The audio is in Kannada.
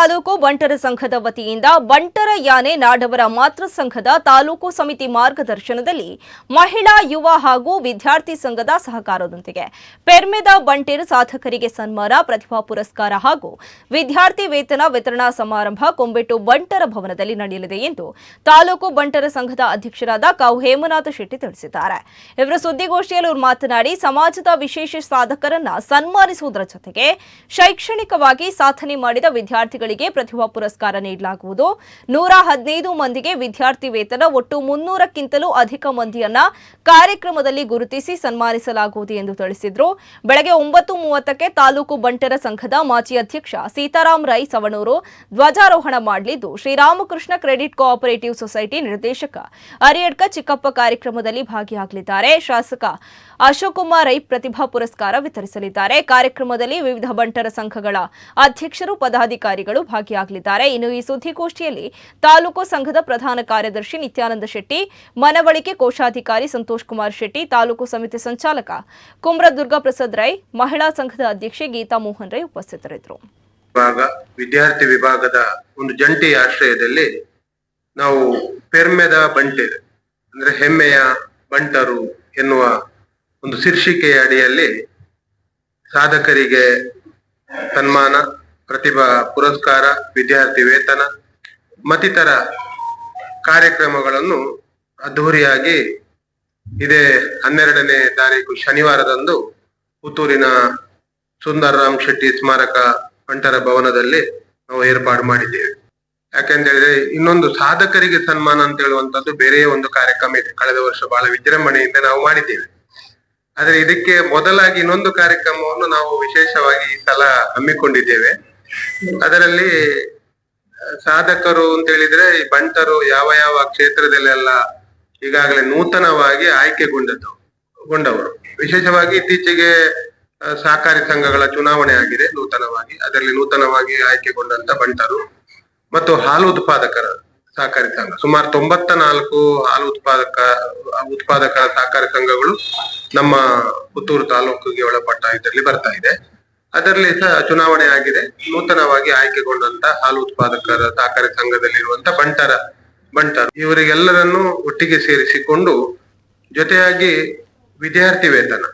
ತಾಲೂಕು ಬಂಟರ ಸಂಘದ ವತಿಯಿಂದ ಬಂಟರ ಯಾನೆ ನಾಡವರ ಮಾತೃ ಸಂಘದ ತಾಲೂಕು ಸಮಿತಿ ಮಾರ್ಗದರ್ಶನದಲ್ಲಿ ಮಹಿಳಾ, ಯುವ ಹಾಗೂ ವಿದ್ಯಾರ್ಥಿ ಸಂಘದ ಸಹಕಾರದೊಂದಿಗೆ ಪೆರ್ಮೆದ ಬಂಟೇರು ಸಾಧಕರಿಗೆ ಸನ್ಮಾನ, ಪ್ರತಿಭಾ ಪುರಸ್ಕಾರ ಹಾಗೂ ವಿದ್ಯಾರ್ಥಿ ವೇತನ ವಿತರಣಾ ಸಮಾರಂಭ ಕೊಂಬೆಟ್ಟು ಬಂಟರ ಭವನದಲ್ಲಿ ನಡೆಯಲಿದೆ ಎಂದು ತಾಲೂಕು ಬಂಟರ ಸಂಘದ ಅಧ್ಯಕ್ಷರಾದ ಕಾವು ಹೇಮನಾಥ ಶೆಟ್ಟಿ ತಿಳಿಸಿದ್ದಾರೆ. ಇವರು ಸುದ್ದಿಗೋಷ್ಠಿಯಲ್ಲಿ ಅವರು ಮಾತನಾಡಿ, ಸಮಾಜದ ವಿಶೇಷ ಸಾಧಕರನ್ನ ಸನ್ಮಾನಿಸುವುದರ ಜೊತೆಗೆ ಶೈಕ್ಷಣಿಕವಾಗಿ ಸಾಧನೆ ಮಾಡಿದ ವಿದ್ಯಾರ್ಥಿಗಳಿಗೆ ಪ್ರತಿಭಾ ಪುರಸ್ಕಾರ ನೀಡಲಾಗುವುದು. ನೂರ ಹದಿನೈದು ಮಂದಿಗೆ ವಿದ್ಯಾರ್ಥಿ ವೇತನ, ಒಟ್ಟು ಮುನ್ನೂರಕ್ಕಿಂತಲೂ ಅಧಿಕ ಮಂದಿಯನ್ನ ಕಾರ್ಯಕ್ರಮದಲ್ಲಿ ಗುರುತಿಸಿ ಸನ್ಮಾನಿಸಲಾಗುವುದು ಎಂದು ತಿಳಿಸಿದ್ರು. ಬೆಳಗ್ಗೆ ಒಂಬತ್ತು ಮೂವತ್ತಕ್ಕೆ ತಾಲೂಕು ಬಂಟರ ಸಂಘದ ಮಾಜಿ ಅಧ್ಯಕ್ಷ ಸೀತಾರಾಮ್ ರೈ ಸವಣೂರು ಧ್ವಜಾರೋಹಣ ಮಾಡಲಿದ್ದು, ಶ್ರೀರಾಮಕೃಷ್ಣ ಕ್ರೆಡಿಟ್ ಕೋಆಪರೇಟಿವ್ ಸೊಸೈಟಿ ನಿರ್ದೇಶಕ ಅರಿಯಡ್ಕ ಚಿಕ್ಕಪ್ಪ ಕಾರ್ಯಕ್ರಮದಲ್ಲಿ ಭಾಗಿಯಾಗಲಿದ್ದಾರೆ. ಶಾಸಕ ಅಶೋಕ್ ಕುಮಾರ್ ರೈ ಪ್ರತಿಭಾ ಪುರಸ್ಕಾರ ವಿತರಿಸಲಿದ್ದಾರೆ. ಕಾರ್ಯಕ್ರಮದಲ್ಲಿ ವಿವಿಧ ಬಂಟರ ಸಂಘಗಳ ಅಧ್ಯಕ್ಷರು, ಪದಾಧಿಕಾರಿಗಳು ಭಾಗಿಯಾಗಲಿದ್ದಾರೆ. ಇನ್ನು ಈ ಸುದ್ದಿಗೋಷ್ಠಿಯಲ್ಲಿ ತಾಲೂಕು ಸಂಘದ ಪ್ರಧಾನ ಕಾರ್ಯದರ್ಶಿ ನಿತ್ಯಾನಂದ ಶೆಟ್ಟಿ, ಮನವಳಿಕೆ ಕೋಶಾಧಿಕಾರಿ ಸಂತೋಷ್ ಕುಮಾರ್ ಶೆಟ್ಟಿ, ತಾಲೂಕು ಸಮಿತಿ ಸಂಚಾಲಕ ಕುಮ್ರ ದುರ್ಗಾ ಪ್ರಸಾದ್ ರೈ, ಮಹಿಳಾ ಸಂಘದ ಅಧ್ಯಕ್ಷೆ ಗೀತಾ ಮೋಹನ್ ರೈ ಉಪಸ್ಥಿತರಿದ್ದರು. ವಿದ್ಯಾರ್ಥಿ ವಿಭಾಗದ ಒಂದು ಜಂಟಿ ಆಶ್ರಯದಲ್ಲಿ ನಾವು ಪೆರ್ಮೆದ ಬಂಟೆ, ಅಂದ್ರೆ ಹೆಮ್ಮೆಯ ಬಂಟರು ಎನ್ನುವ ಒಂದು ಶೀರ್ಷಿಕೆಯ ಅಡಿಯಲ್ಲಿ ಸಾಧಕರಿಗೆ ಸನ್ಮಾನ ಪ್ರತಿಭಾ, ಪುರಸ್ಕಾರ, ವಿದ್ಯಾರ್ಥಿ ವೇತನ ಮತ್ತಿತರ ಕಾರ್ಯಕ್ರಮಗಳನ್ನು ಅದ್ಧೂರಿಯಾಗಿ ಇದೇ ಹನ್ನೆರಡನೇ ತಾರೀಕು ಶನಿವಾರದಂದು ಪುತ್ತೂರಿನ ಸುಂದರರಾಮ್ ಶೆಟ್ಟಿ ಸ್ಮಾರಕ ಅಂಟರ ಭವನದಲ್ಲಿ ನಾವು ಏರ್ಪಾಡು ಮಾಡಿದ್ದೇವೆ. ಯಾಕೆಂತ ಹೇಳಿದ್ರೆ ಇನ್ನೊಂದು ಸಾಧಕರಿಗೆ ಸನ್ಮಾನ ಅಂತ ಹೇಳುವಂತದ್ದು ಬೇರೆ ಒಂದು ಕಾರ್ಯಕ್ರಮ ಇದೆ. ಕಳೆದ ವರ್ಷ ಬಹಳ ವಿಜೃಂಭಣೆಯಿಂದ ನಾವು ಮಾಡಿದ್ದೇವೆ. ಆದ್ರೆ ಇದಕ್ಕೆ ಮೊದಲಾಗಿ ಇನ್ನೊಂದು ಕಾರ್ಯಕ್ರಮವನ್ನು ನಾವು ವಿಶೇಷವಾಗಿ ಈ ಸಲ ಹಮ್ಮಿಕೊಂಡಿದ್ದೇವೆ. ಅದರಲ್ಲಿ ಸಾಧಕರು ಅಂತ ಹೇಳಿದ್ರೆ ಈ ಬಂಟರು ಯಾವ ಯಾವ ಕ್ಷೇತ್ರದಲ್ಲೆಲ್ಲ ಈಗಾಗಲೇ ನೂತನವಾಗಿ ಆಯ್ಕೆಗೊಂಡದ್ದು, ಗೊಂಡವರು. ವಿಶೇಷವಾಗಿ ಇತ್ತೀಚೆಗೆ ಸಹಕಾರಿ ಸಂಘಗಳ ಚುನಾವಣೆ ಆಗಿದೆ, ನೂತನವಾಗಿ. ಅದರಲ್ಲಿ ನೂತನವಾಗಿ ಆಯ್ಕೆಗೊಂಡಂತ ಬಂಟರು ಮತ್ತು ಹಾಲು ಉತ್ಪಾದಕರ ಸಹಕಾರಿ ಸಂಘ. ಸುಮಾರು ತೊಂಬತ್ತ ನಾಲ್ಕು ಹಾಲು ಉತ್ಪಾದಕ, ಉತ್ಪಾದಕರ ಸಹಕಾರಿ ಸಂಘಗಳು ನಮ್ಮ ಪುತ್ತೂರು ತಾಲೂಕಿಗೆ ಒಳಪಟ್ಟ ಇದರಲ್ಲಿ ಬರ್ತಾ ಇದೆ. ಅದರಲ್ಲಿ ಸಹ ಚುನಾವಣೆ ಆಗಿದೆ. ನೂತನವಾಗಿ ಆಯ್ಕೆಗೊಂಡಂತ ಹಾಲು ಉತ್ಪಾದಕರ ಸಹಕಾರಿ ಸಂಘದಲ್ಲಿರುವಂತ ಬಂಟರ, ಬಂಟರು. ಇವರಿಗೆಲ್ಲರನ್ನೂ ಒಟ್ಟಿಗೆ ಸೇರಿಸಿಕೊಂಡು ಜೊತೆಯಾಗಿ ವಿದ್ಯಾರ್ಥಿ ವೇತನ